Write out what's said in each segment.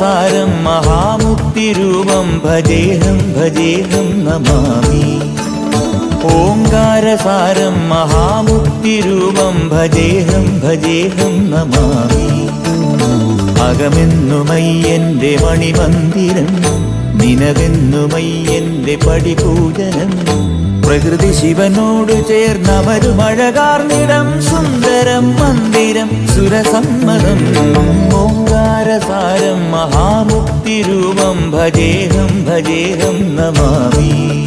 ഓങ്കാരസാരം മഹാമുക്തിരൂപം ഭജേഹം ഭജേഹം നമാമി. ഓങ്കാരസാരം മഹാമുക്തിരൂപം ഭജേഹം ഭജേഹം നമാമി. അകമെന്നുമയ്യന്റെ മണിമന്ദിരം നിനവെന്നുമയ്യന്റെ പടിപൂജനം പ്രകൃതി ശിവനോട് ചേർന്നവരുമഴകാർന്നിടം സുന്ദരം മന്ദിരം സുരസമ്മതം ഓങ്കാരസാരം മഹാമുക്തി രൂപം ഭജേഹം ഭജേഹം നമാമി.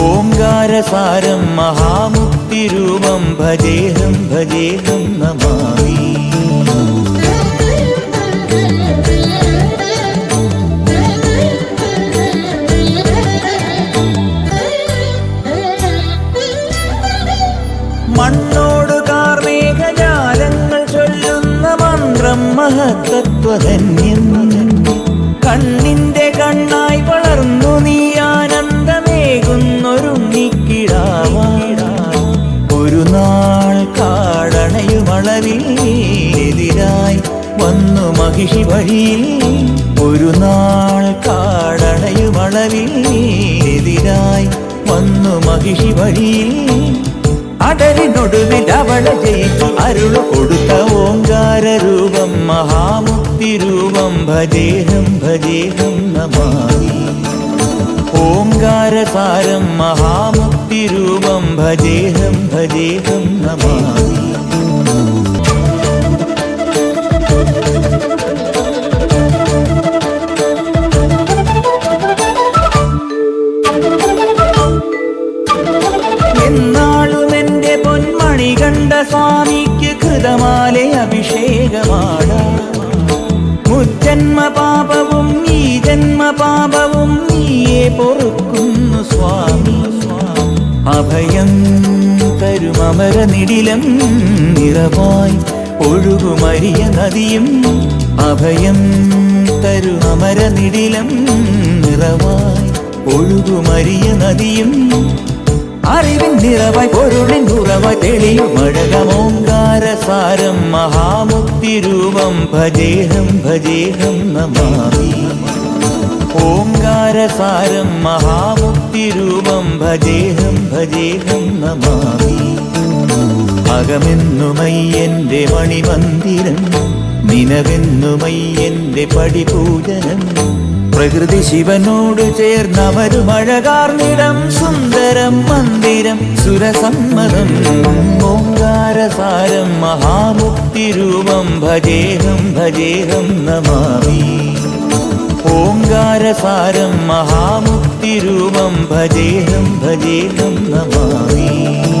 ഓങ്കാരസാരം മഹാമുക്തി രൂപം ഭജേഹം ഭജേഹം നമാമി. മഹത്തത്വധന്യം കണ്ണിന്റെ കണ്ണായി വളർന്നു നീ ആനന്ദമേകുന്നൊരുണ്ണിക്കിടാവാടാ ഒരു നാൾ കാടണയുമളവിൽ എതിരായി വന്നു മഹിഷി വഴിയിൽ ഒരു നാൾ കാടണയുമളവിൽ എതിരായി വന്നു മഹിഷി വഴിയിൽ അടലിനൊടുവിൽ അവളെ ജയിച്ചു അരുളു കൊടുത്ത ഓങ്കാര രൂപം മഹാമുക്തി രൂപം ഭജേഹം ഭജേഹം നമാമി. ഓങ്കാരസാരം മഹാമുക്തി രൂപം ഭജേഹം ഭജേഹം നമാമി. സ്വാമിക്ക് കൃതമാലെ അഭിഷേകമാണ്. മുജ്ജന്മ പാപവും ഈ ജന്മ പാപവും നീയെ പൊറുക്കുന്നു സ്വാമി. അഭയം തരും നിടിലം നിറവായി ഒഴുകുമരിയ നദിയും അഭയം തരും നിടിലം നിറവായി ഒഴുകുമരിയ നദിയും അറിവിൻ നിറവായി പൊരുളിൻ ഉറവായി തെളിയും അഴകമോങ്കാരസാരം മഹാമുക്തി രൂപം ഭജേഹം ഭജേഹം നമാമി. ഓങ്കാരസാരം മഹാമുക്തി രൂപം ഭജേഹം ഭജേഹം നമാമി. അകമെന്നുമയ്യന്റെ മണിമന്ദിരം നിനവെന്നുമയ്യന്റെ പടിപൂജനം പ്രകൃതി ശിവനോട് ചേർന്നവരും ചേർന്നവരുമഴകാർന്നിടം സുന്ദരം മന്ദിരം സുരസമ്മതം ഓങ്കാരസാരം മഹാമുക്തി രൂപം ഭജേഹം ഭജേഹം നമാമി. ഓങ്കാരസാരം മഹാമുക്തി രൂപം ഭജേഹം ഭജേഹം നമാമി.